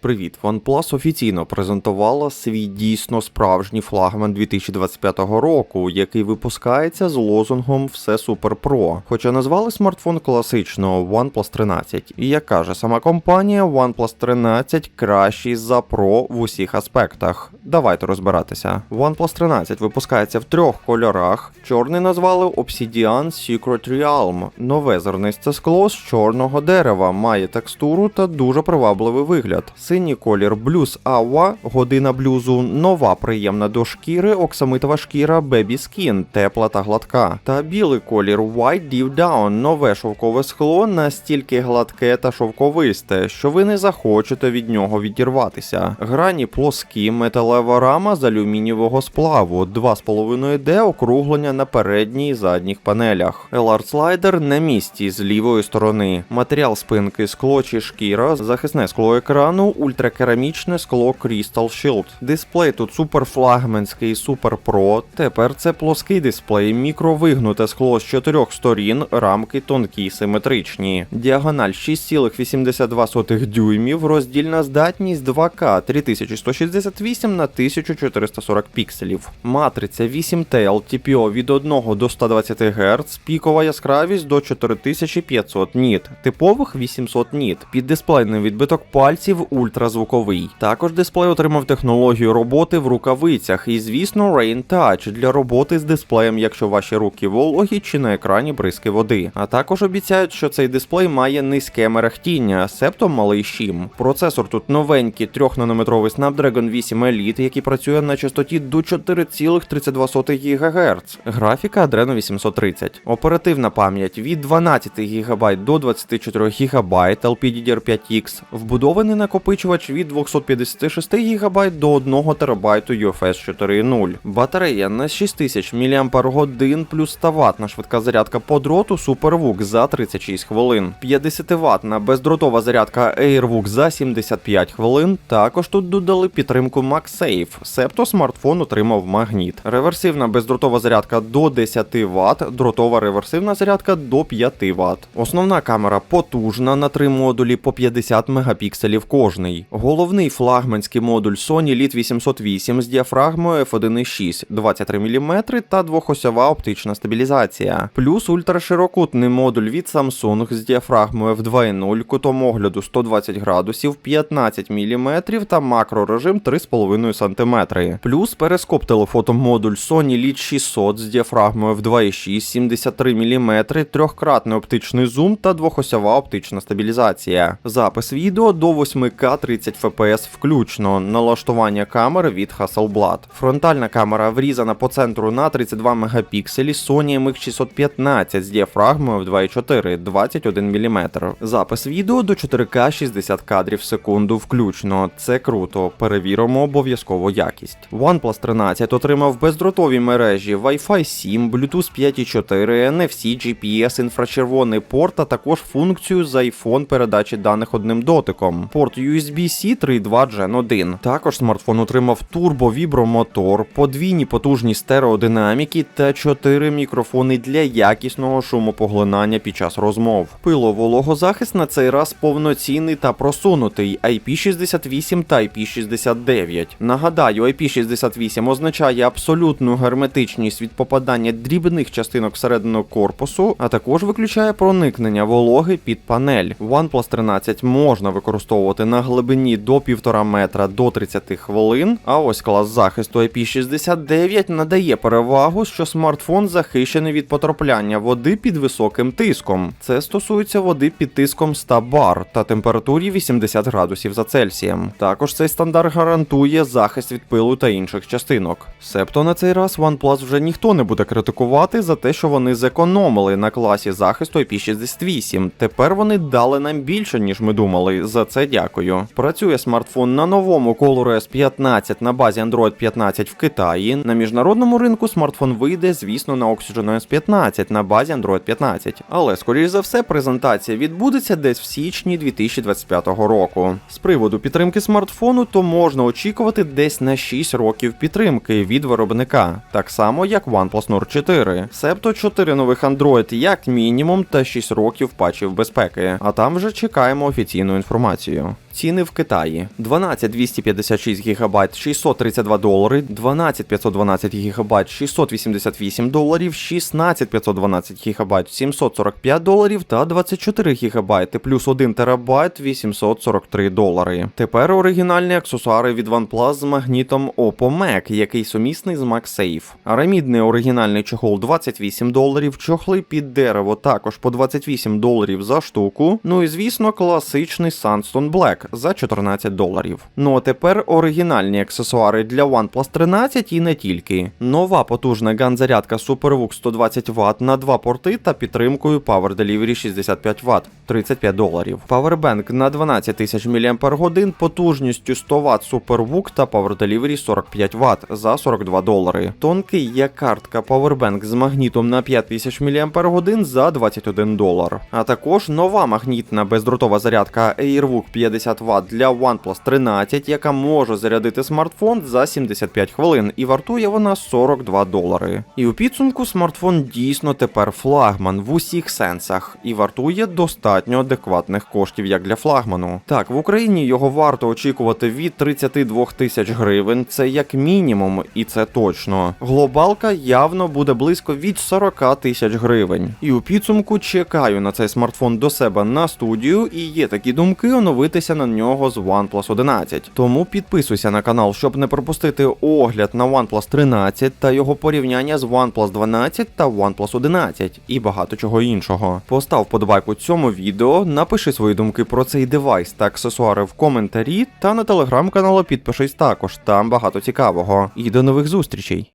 Привіт, OnePlus офіційно презентувала свій дійсно справжній флагман 2025 року, який випускається з лозунгом Все Супер Про. Хоча назвали смартфон класично OnePlus 13. І як каже сама компанія, OnePlus 13 кращий за Pro в усіх аспектах. Давайте розбиратися. OnePlus 13 випускається в трьох кольорах. Чорний назвали Obsidian Secret Realm. Нове зернисте скло з чорного дерева, має текстуру та дуже привабливий вигляд. Синій колір Blues Awa, година блюзу, нова приємна до шкіри, оксамитова шкіра Baby Skin, тепла та гладка. Та білий колір White Deep Down, нове шовкове скло настільки гладке та шовковисте, що ви не захочете від нього відірватися. Грані плоскі, металева рама з алюмінієвого сплаву, 2,5D округлення на передній і задніх панелях. LR слайдер на місці з лівої сторони. Матеріал спинки скло чи шкіра, захисне скло екрану, ультракерамічне скло Crystal Shield. Дисплей тут суперфлагманський, супер Pro. Тепер це плоский дисплей, мікровигнуте скло з чотирьох сторін, рамки тонкі симетричні. Діагональ 6,82 дюймів, роздільна здатність 2К 3168 на 1440 пікселів. Матриця 8T LTPO від 1 до 120 Гц, пікова яскравість до 4500 ніт, типових 800 ніт. Піддисплейний відбиток пальців ультразвуковий. Також дисплей отримав технологію роботи в рукавицях і, звісно, Rain Touch для роботи з дисплеєм, якщо ваші руки вологі чи на екрані бризки води. А також обіцяють, що цей дисплей має низьке мерехтіння, себто малий щім. Процесор тут новенький 3-нанометровий Snapdragon 8 Elite, який працює на частоті до 4,32 ГГц. Графіка Adreno 830. Оперативна пам'ять від 12 ГБ до 24 ГБ LPDDR5X. Вбудований накопичувач від 256 ГБ до 1 ТБ UFS 4.0. Батарея на 6000 мАч плюс 100 Вт швидка зарядка по дроту SuperVOOC за 36 хвилин. 50 Вт бездротова зарядка AirVOOC за 75 хвилин. Також тут додали підтримку MagSafe, себто смартфон отримав магніт. Реверсивна бездротова зарядка до 10 Вт, дротова реверсивна зарядка до 5 Вт. Основна камера потужна на три модулі по 50 мегапікселів кожний. Головний флагманський модуль Sony Lit 808 з діафрагмою f1.6 23 мм та двохосьова оптична стабілізація. Плюс ультраширокутний модуль від Samsung з діафрагмою f2.0, кутом огляду 120 градусів, 15 мм та макрорежим 3,5 см. Плюс перископ телефотомодуль Sony Lit 600 з діафрагмою f2.6 73 мм, трьохкратний оптичний зум та двохосьова оптична стабілізація. Запис відео до 8К 30 FPS включно, налаштування камери від Hasselblad. Фронтальна камера врізана по центру на 32 мегапікселі Sony MX615 з діафрагмою в 2.4 21 мм. Запис відео до 4К 60 кадрів в секунду включно. Це круто. Перевіримо обов'язково якість. OnePlus 13 отримав бездротові мережі Wi-Fi 7, Bluetooth 5.4, NFC, GPS, інфрачервоний порт, а також функцію з iPhone передачі даних одним дотиком. Порт USB-C 3.2 Gen 1. Також смартфон отримав турбо-вібромотор, подвійні потужні стереодинаміки та 4 мікрофони для якісного шумопоглинання під час розмов. Пило-вологозахист на цей раз повноцінний та просунутий IP68 та IP69. Нагадаю, IP68 означає абсолютну герметичність від попадання дрібних частинок всередину корпусу, а також виключає проникнення вологи під панель. OnePlus 13 можна використовувати на глибині до 1,5 метра до 30 хвилин. А ось клас захисту IP69 надає перевагу, що смартфон захищений від потрапляння води під високим тиском. Це стосується води під тиском 100 бар та температурі 80 градусів за Цельсієм. Також цей стандарт гарантує захист від пилу та інших частинок. Себто на цей раз OnePlus вже ніхто не буде критикувати за те, що вони зекономили на класі захисту IP68. Тепер вони дали нам більше, ніж ми думали. За це дякую. Працює смартфон на новому ColorOS 15 на базі Android 15 в Китаї. На міжнародному ринку смартфон вийде, звісно, на OxygenOS 15 на базі Android 15. Але, скоріш за все, презентація відбудеться десь в січні 2025 року. З приводу підтримки смартфону, то можна очікувати десь на 6 років підтримки від виробника, так само як OnePlus Nord 4. Себто 4 нових Android як мінімум та 6 років патчів безпеки. А там вже чекаємо офіційну інформацію. Ціни в Китаї. 12 256 ГБ 632 долари, 12 512 ГБ 688 доларів, 16 512 ГБ 745 доларів та 24 ГБ плюс 1 ТБ 843 долари. Тепер оригінальні аксесуари від OnePlus з магнітом Oppo Mac, який сумісний з MagSafe. Арамідний оригінальний чохол 28 доларів, чохли під дерево також по 28 доларів за штуку. Ну і звісно, класичний Sunstone Black за 14 доларів. Ну а тепер оригінальні аксесуари для OnePlus 13 і не тільки. Нова потужна ган-зарядка SuperVOOC 120 Вт на два порти та підтримкою Power Delivery 65 Вт 35 доларів. Powerbank на 12 тисяч мАч потужністю 100 Вт SuperVOOC та Power Delivery 45 Вт за 42 долари. Тонкий є картка Powerbank з магнітом на 5000 мАч за 21 долар. А також нова магнітна бездротова зарядка AirVOOC 50 Вт для OnePlus 13, яка може зарядити смартфон за 75 хвилин, і вартує вона 42 долари. І у підсумку смартфон дійсно тепер флагман в усіх сенсах і вартує достатньо адекватних коштів як для флагману. Так, в Україні його варто очікувати від 32 тисяч гривень, це як мінімум, і це точно. Глобалка явно буде близько від 40 тисяч гривень. І у підсумку чекаю на цей смартфон до себе на студію, і є такі думки оновитися на нього з OnePlus 11. Тому підписуйся на канал, щоб не пропустити огляд на OnePlus 13 та його порівняння з OnePlus 12 та OnePlus 11 і багато чого іншого. Постав подобайку цьому відео, напиши свої думки про цей девайс та аксесуари в коментарі, та на телеграм-канал підпишись також, там багато цікавого. І до нових зустрічей!